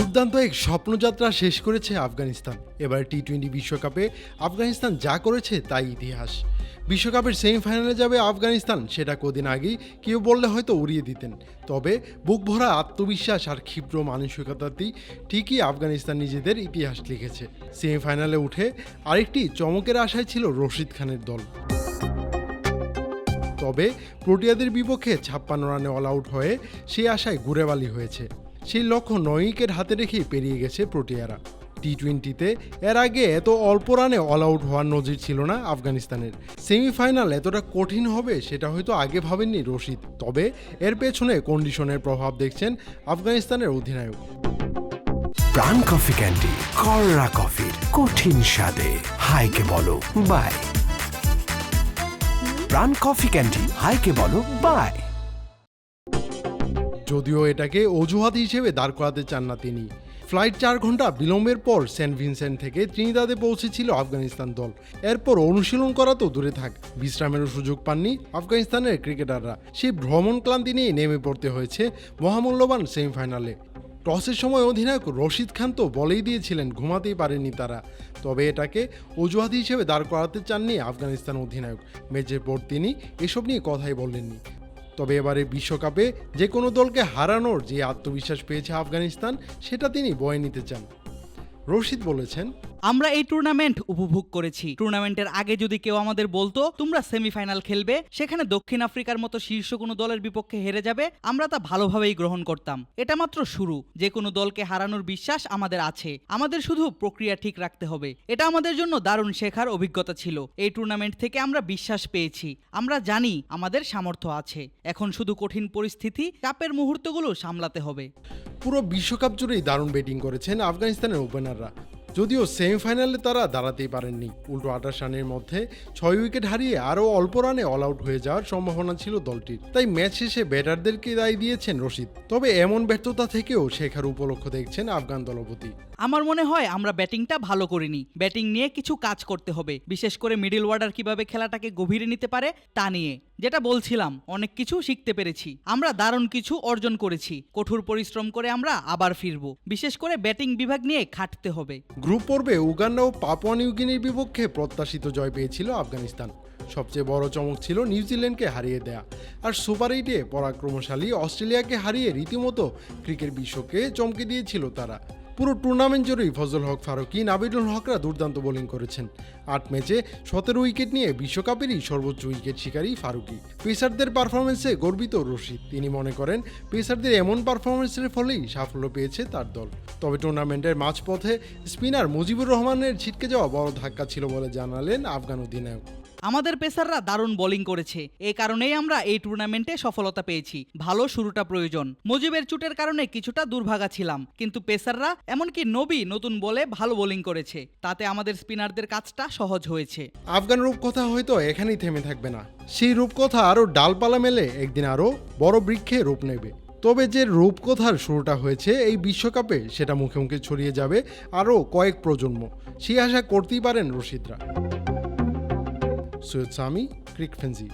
দুর্দান্ত এক স্বপ্নযাত্রা শেষ করেছে আফগানিস্তান। এবার টি টোয়েন্টি বিশ্বকাপে আফগানিস্তান যা করেছে তাই ইতিহাস। বিশ্বকাপের সেমিফাইনালে যাবে আফগানিস্তান, সেটা কদিন আগেই কেউ বললে হয়তো উড়িয়ে দিতেন। তবে বুক ভরা আত্মবিশ্বাস আর ক্ষিপ্র মানসিকতাতেই ঠিকই আফগানিস্তান নিজেদের ইতিহাস লিখেছে। সেমিফাইনালে উঠে আরেকটি চমকের আশায় ছিল রশিদ খানের দল। তবে প্রোটিয়াদের বিপক্ষে ছাপ্পান্ন রানে অল আউট হয়ে সেই আশায় গুড়েবালি হয়েছে। সেই লক্ষ্য নয় হাতে রেখেই পেরিয়ে গেছে প্রোটিয়ারা। টি টোয়েন্টিতে এর আগে এত অল্প রানে অল আউট হওয়ার নজির ছিল না আফগানিস্তানের। সেমিফাইনাল এতটা কঠিন হবে সেটা হয়তো আগে ভাবেননি রশিদ। তবে এর পেছনে কন্ডিশনের প্রভাব দেখছেন আফগানিস্তানের অধিনায়ক। প্রাণ কফি ক্যান্ডি কররা কফির কঠিন স্বাদে। হাইকে বলো, বাই। প্রাণ কফি ক্যান্ডি, হাইকে বলো, বাই। যদিও এটাকে অজুহাত হিসেবে দাঁড় করাতে চান না তিনি। ফ্লাইট চার ঘণ্টা বিলম্বের পর সেন্ট ভিনসেন্ট থেকে ত্রিনিদাদে পৌঁছেছিল আফগানিস্তান দল। এরপর অনুশীলন করা তো দূরে থাক, বিশ্রামেরও সুযোগ পাননি আফগানিস্তানের ক্রিকেটাররা। সেই ভ্রমণ ক্লান্তি নিয়ে নেমে পড়তে হয়েছে মহামূল্যবান সেমিফাইনালে। টসের সময় অধিনায়ক রশিদ খান তো বলেই দিয়েছিলেন ঘুমাতেই পারেননি তারা। তবে এটাকে অজুহাত হিসেবে দাঁড় করাতে চাননি আফগানিস্তান অধিনায়ক। ম্যাচের পর তিনি এসব নিয়ে কথাই বললেননি তবে এবারে বিশ্বকাপে যে কোনো দলকে হারানোর যে আত্মবিশ্বাস পেয়েছে আফগানিস্তান, সেটা তিনি বয়ে নিতে চান। রশিদ বলেছেন আমরা এই টুর্নামেন্ট উপভোগ করেছি। টুর্নামেন্টের আগে যদি কেউ আমাদের বলতো, তোমরা সেমিফাইনাল খেলবে, সেখানে দক্ষিণ আফ্রিকার মতো শীর্ষ কোনো দলের বিপক্ষে হেরে যাবে, আমরা তা ভালোভাবেই গ্রহণ করতাম। এটা মাত্র শুরু। যে কোনো দলকে হারানোর বিশ্বাস আমাদের আছে। আমাদের শুধু প্রক্রিয়া ঠিক রাখতে হবে। এটা আমাদের জন্য দারুণ শেখার অভিজ্ঞতা ছিল। এই টুর্নামেন্ট থেকে আমরা বিশ্বাস পেয়েছি। আমরা জানি আমাদের সামর্থ্য আছে। এখন শুধু কঠিন পরিস্থিতি, চাপের মুহূর্তগুলো সামলাতে হবে। পুরো বিশ্বকাপ জুড়েই দারুণ ব্যাটিং করেছেন আফগানিস্তানের ওপেনাররা যদিও সেমিফাইনালে তারা দাঁড়াতেই পারেননি। উল্টো আঠাশ রানের মধ্যে ছয় উইকেট হারিয়ে আরও অল্প রানে অল আউট হয়ে যাওয়ার সম্ভাবনা ছিল দলটির। তাই ম্যাচ শেষে ব্যাটারদেরকে দায় দিয়েছেন রশিদ। তবে এমন ব্যর্থতা থেকেও শেখার উপলক্ষ দেখছেন আফগান দলপতি। আমার মনে হয় আমরা ব্যাটিংটা ভালো করিনি। ব্যাটিং নিয়ে কিছু কাজ করতে হবে। বিশেষ করে মিডল ওয়ার্ডার কীভাবে খেলাটাকে গভীরে নিতে পারে তা নিয়ে। যেটা বলছিলাম, অনেক কিছু শিখতে পেরেছি। আমরা দারুণ কিছু অর্জন করেছি। কঠোর পরিশ্রম করে আমরা আবার ফিরব। বিশেষ করে ব্যাটিং বিভাগ নিয়ে খাটতে হবে। গ্রুপ পর্বে উগান্ডা ও পাপুয়া নিউগিনির বিপক্ষে প্রত্যাশিত জয় পেয়েছিল আফগানিস্তান। সবচেয়ে বড় চমক ছিল নিউজিল্যান্ডকে হারিয়ে দেয়া। আর সুপার এইটে পরাক্রমশালী অস্ট্রেলিয়াকে হারিয়ে রীতিমতো ক্রিকেট বিশ্বকে চমকে দিয়েছিল তারা। পুরো টুর্নামেন্ট জুড়েই ফজল হক, ফারুকি, নাবিদুল হকরা দুর্দান্ত বোলিং করেছেন। আট ম্যাচে সতেরো উইকেট নিয়ে বিশ্বকাপেরই সর্বোচ্চ উইকেট শিকারী ফারুকি। পেসারদের পারফরমেন্সে গর্বিত রশিদ। তিনি মনে করেন, পেসারদের এমন পারফরমেন্সের ফলেই সাফল্য পেয়েছে তার দল। তবে টুর্নামেন্টের মাঝপথে স্পিনার মুজিবুর রহমানের ছিটকে যাওয়া বড় ধাক্কা ছিল বলে জানালেন আফগান অধিনায়ক। আমাদের পেসাররা দারুণ বোলিং করেছে। এই কারণেই আমরা এই টুর্নামেন্টে সফলতা পেয়েছি। ভালো শুরুটা প্রয়োজন। মুজিবের চুটের কারণে কিছুটা দুর্ভাগা ছিলাম। কিন্তু পেসাররা এমনকি নবী নতুন বলে ভালো বোলিং করেছে। তাতে আমাদের স্পিনারদের কাজটা সহজ হয়েছে। আফগান রূপকথা হয়তো এখানেই থেমে থাকবে না। সেই রূপকথা আরও ডালপালা মেলে একদিন আরও বড় বৃক্ষে রূপ নেবে। তবে যে রূপকথার শুরুটা হয়েছে এই বিশ্বকাপে সেটা মুখে মুখে ছড়িয়ে যাবে আরও কয়েক প্রজন্ম। সেই আশা করতেই পারেন রশিদরা। Suyat Creek Crick Finzi.